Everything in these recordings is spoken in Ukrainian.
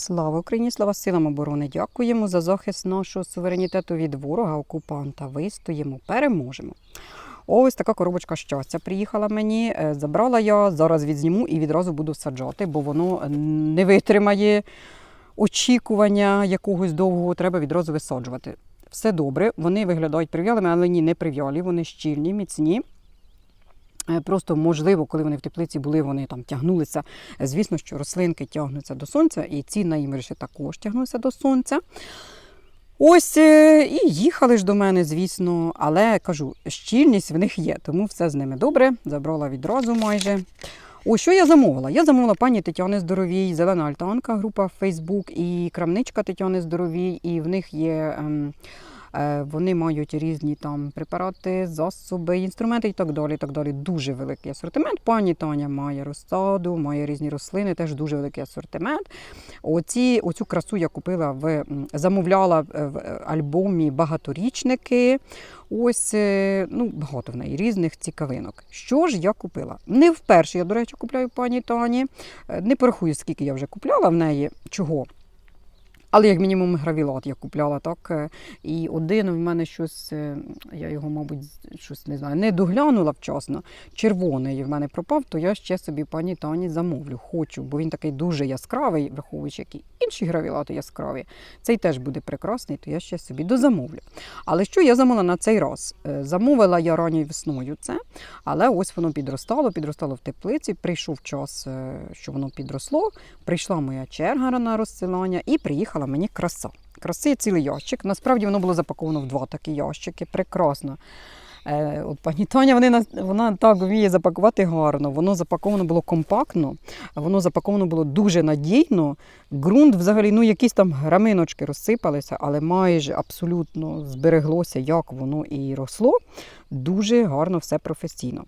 Слава Україні, слава силам оборони! Дякуємо за захист нашого суверенітету від ворога, окупанта. Вистоїмо, переможемо. Ось така коробочка щастя приїхала мені. Е, Забрала я, зараз відзніму і відразу буду саджати, бо воно не витримає очікування якогось довгого, треба відразу висаджувати. Все добре, вони виглядають прив'ялими, але ні, не прив'ялі, вони щільні, міцні. Е, Просто можливо, коли вони в теплиці були, вони там тягнулися. Е, Звісно, що рослинки тягнуться до сонця, і ці найімерші також тягнуться до сонця. Ось е, і їхали ж до мене, звісно, але кажу, щільність в них є, тому все з ними добре. Забрала відразу майже. О, що я замовила? Я замовила пані Тетяни Здоровій, зелена альтанка, група Facebook і крамничка Тетяни Здоровій, і в них є. ем, вони мають різні там препарати, засоби, інструменти і так далі. І так далі. Дуже великий асортимент. Пані Таня має розсаду, має різні рослини, теж дуже великий асортимент. Оці, оцю красу я купила в замовляла в в альбомі багаторічники. Ось е, ну, багато в неї різних цікавинок. Що ж я купила? Не вперше я, до речі, купляю пані Тані. Е, Не порахую, скільки я вже купляла в неї. Чого? Але як мінімум гравілат я купляла так. е, І один в мене щось, е, я його, мабуть, щось не знаю, не доглянула вчасно. Червоний в мене пропав, то я ще собі пані Тані замовлю. Хочу, бо він такий дуже яскравий, враховуючи, які інші гравілати яскраві. Цей теж буде прекрасний, то я ще собі дозамовлю. Але що я замовила на цей раз? Е, Замовила я ранньою весною це, але ось воно підростало, підростало в теплиці. Прийшов час, що воно підросло. Прийшла моя черга на розсилання і приїхала мені краса. Краси цілий ящик. Насправді воно було запаковано в два такі ящики. Прекрасно. Е, от пані Таня вони, вона так вміє запакувати гарно. Воно запаковано було компактно, воно запаковано було дуже надійно. Ґрунт взагалі, ну якісь там граминочки розсипалися, але майже абсолютно збереглося, як воно і росло. Дуже гарно, все професійно.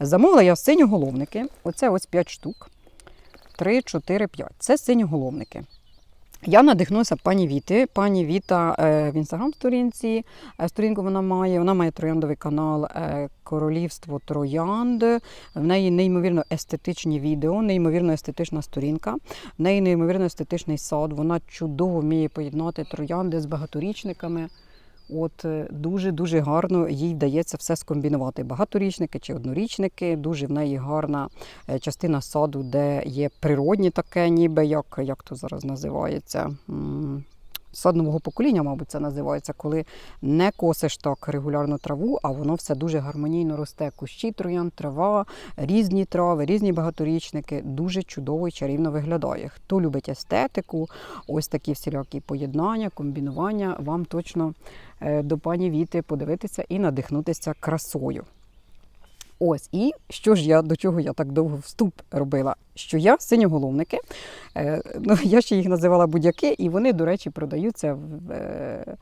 Замовила я синьоголовники. Оце ось 5 штук. 3, 4, 5. Це синьоголовники. Я надихнулася пані Віти. Пані Віта е, в інстаграм-сторінці. е, Сторінку вона має. Вона має трояндовий канал е, Королівство Троянд. В неї неймовірно естетичні відео, неймовірно естетична сторінка. В неї неймовірно естетичний сад. Вона чудово вміє поєднати троянди з багаторічниками. От е, дуже дуже гарно їй вдається все скомбінувати. Багаторічники чи однорічники. Дуже в неї гарна е, частина саду, де є природні таке, ніби як, як то зараз називається. М, Сад нового покоління, мабуть, це називається, коли не косиш так регулярно траву, а воно все дуже гармонійно росте. Кущі, троян, трава, різні трави, різні багаторічники. Дуже чудово і чарівно виглядає. Хто любить естетику, ось такі всілякі поєднання, комбінування, вам точно е, до пані Віти подивитися і надихнутися красою. Ось, і що ж я до чого я так довго вступ робила? Що я синьоголовники, е, ну, я ще їх називала будь-яки, і вони, до речі, продаються в е,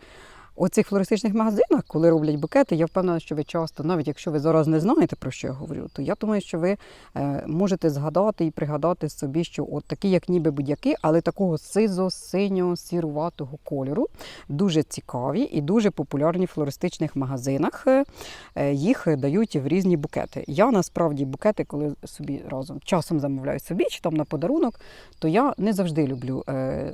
оцих флористичних магазинах, коли роблять букети. Я впевнена, що ви часто, навіть якщо ви зараз не знаєте, про що я говорю, то я думаю, що ви е, можете згадати і пригадати собі, що от такі, як ніби будь-які, але такого сизо-синього сіруватого кольору, дуже цікаві і дуже популярні в флористичних магазинах. Е, е, Їх дають в різні букети. Я насправді букети, коли собі разом часом замовляю собі чи там на подарунок, то я не завжди люблю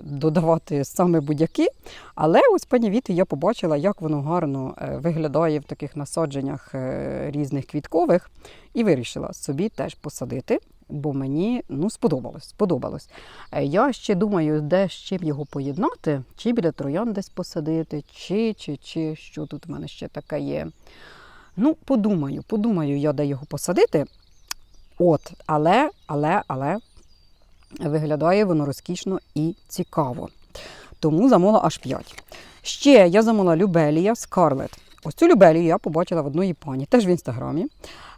додавати саме будь-які. Але ось пані Віти я побачила, як воно гарно е, виглядає в таких насадженнях е, різних квіткових, і вирішила собі теж посадити. Бо мені ну сподобалось. сподобалось. Е, Я ще думаю, де з чим його поєднати, чи біля троян десь посадити, чи, чи, чи що тут в мене ще таке є. Ну, подумаю, подумаю я, де його посадити. От, але, але, але виглядає воно розкішно і цікаво. Тому замовила аж 5. Ще я замовила Любелія Скарлет. Ось цю Любелію я побачила в одної пані, теж в інстаграмі.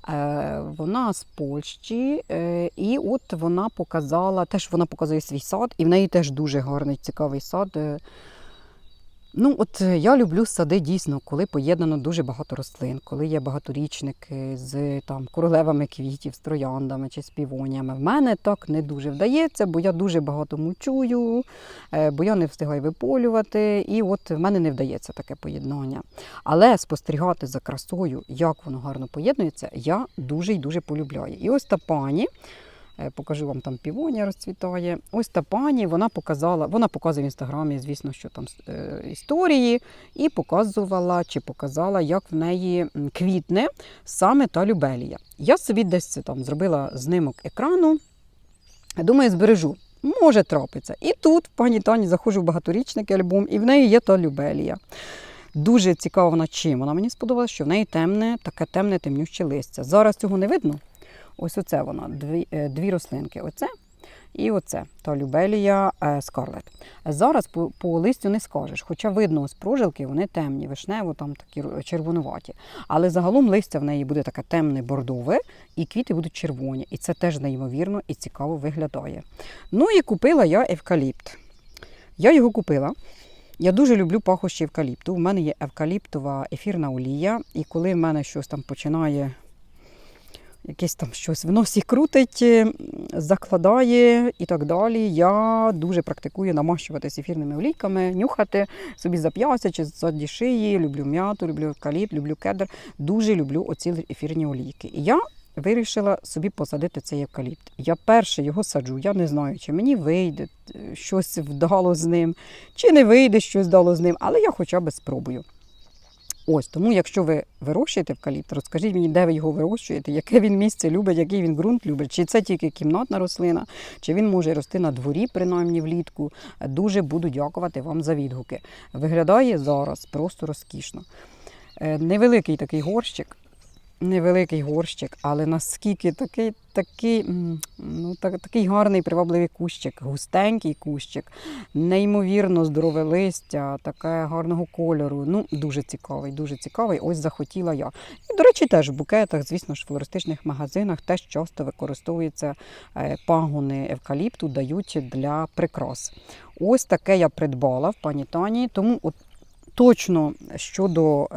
Е, вона з Польщі, е, і от вона показала, теж вона показує свій сад, і в неї теж дуже гарний, цікавий сад. Ну, от е, я люблю сади дійсно, коли поєднано дуже багато рослин, коли є багаторічники з там королевами квітів, з трояндами чи з. В мене так не дуже вдається, бо я дуже багато мучую, е, бо я не встигаю виполювати. І от в мене не вдається таке поєднання. Але спостерігати за красою, як воно гарно поєднується, я дуже і дуже полюбляю. І ось та пані Покажу вам там півонія розцвітає. Ось та пані вона показала, вона показує в інстаграмі, звісно, що там е, історії, і показувала чи показала, як в неї квітне саме та любелія. Я собі десь там зробила знимок екрану. Думаю, збережу. Може трапиться. І тут, пані Тані, заходжу в багаторічний альбом, і в неї є та любелія. Дуже цікаво вона чим. Вона мені сподобалась, що в неї темне, таке темне темнюще листя. Зараз цього не видно. Ось оце вона, дві, е, дві рослинки. Оце і оце та любелія е, скарлет. Зараз по, по листю не скажеш, хоча видно з прожилки, вони темні, вишнево, там такі червонуваті. Але загалом листя в неї буде таке темне бордове, і квіти будуть червоні. І це теж неймовірно і цікаво виглядає. Ну і купила я евкаліпт. Я його купила. Я дуже люблю пахощі евкаліпту. У мене є евкаліптова ефірна олія, і коли в мене щось там починає якесь там щось в носі крутить, закладає і так далі. Я дуже практикую намащуватись ефірними олійками, нюхати собі за п'яся чи ззаді шиї. Люблю м'яту, люблю евкаліпт, люблю кедр. Дуже люблю оці ефірні олійки. І я вирішила собі посадити цей евкаліпт. Я перше його саджу. Я не знаю, чи мені вийде е, щось вдало з ним, чи не вийде щось вдало з ним, але я хоча б спробую. Ось тому, якщо ви вирощуєте евкаліпт, розкажіть мені, де ви його вирощуєте, яке він місце любить, який він ґрунт любить, чи це тільки кімнатна рослина, чи він може рости на дворі, принаймні влітку. Дуже буду дякувати вам за відгуки. Виглядає зараз просто розкішно. Е, Невеликий такий горщик. Невеликий горщик, але наскільки такий, такий, ну, так, такий гарний привабливий кущик, густенький кущик, неймовірно здорове листя, таке гарного кольору. Ну, дуже цікавий, дуже цікавий. Ось захотіла я. І, до речі, теж в букетах, звісно ж, в флористичних магазинах теж часто використовуються е, пагони евкаліпту, дають для прикрас. Ось таке я придбала в пані Тані, тому от точно щодо.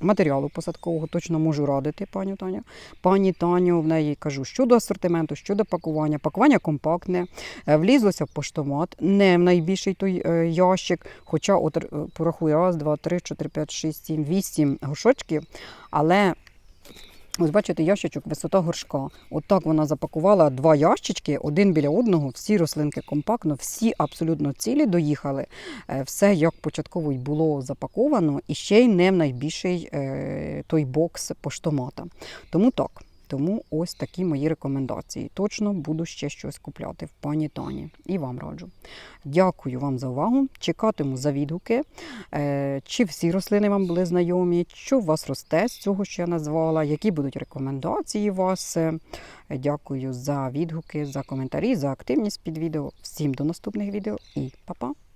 Матеріалу посадкового точно можу радити пані Таню. Пані Таню в неї кажу щодо асортименту, щодо пакування. Пакування компактне, е, влізлося в поштомат, не в найбільший той е, ящик. Хоча от е, порахую раз, два, три, чотири, п'ять, шість, сім, вісім горшочків. Але ось бачите, ящичок, висота горшка. От так вона запакувала два ящички, один біля одного, всі рослинки компактно, всі абсолютно цілі доїхали. Е, Все як початково й було запаковано, і ще й не в найбільший е, той бокс поштомата. Тому так. Тому ось такі мої рекомендації. Точно буду ще щось купляти в пані Тані. І вам раджу. Дякую вам за увагу. Чекатиму за відгуки. Е, Чи всі рослини вам були знайомі, що у вас росте з цього, що я назвала, які будуть рекомендації у вас. Е, Дякую за відгуки, за коментарі, за активність під відео. Всім до наступних відео і па-па!